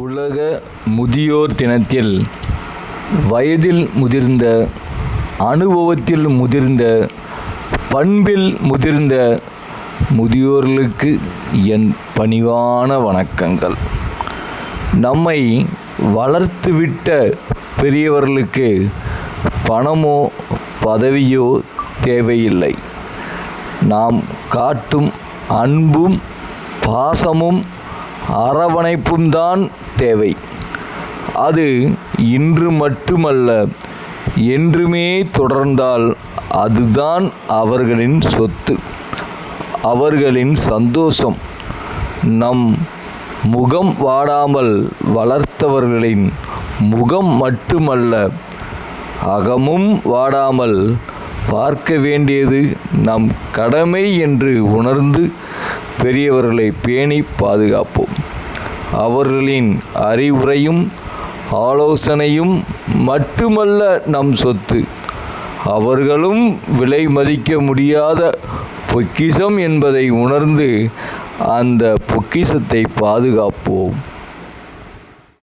உலக முதியோர் தினத்தில் வயதில் முதிர்ந்த அனுபவத்தில் முதிர்ந்த பண்பில் முதிர்ந்த முதியோர்களுக்கு என் பணிவான வணக்கங்கள். நம்மை வளர்த்துவிட்ட பெரியவர்களுக்கு பணமோ பதவியோ தேவையில்லை. நாம் காட்டும் அன்பும் பாசமும் அரவணைப்பும் தான் தேவை. அது இன்று மட்டுமல்ல என்றுமே தொடர்ந்தால் அதுதான் அவர்களின் சொத்து. அவர்களின் சந்தோஷம். நம் முகம் வாடாமல் வளர்த்தவர்களின் முகம் மட்டுமல்ல அகமும் வாடாமல் பார்க்க வேண்டியது நம் கடமை என்று உணர்ந்து பெரியவர்களை பேணி பாதுகாப்போம். அவர்களின் அறிவுரையும் ஆலோசனையும் மட்டுமல்ல நம் சொத்து. அவர்களும் விலை மதிக்க முடியாத பொக்கிஷம் என்பதை உணர்ந்து அந்த பொக்கிஷத்தை பாதுகாப்போம்.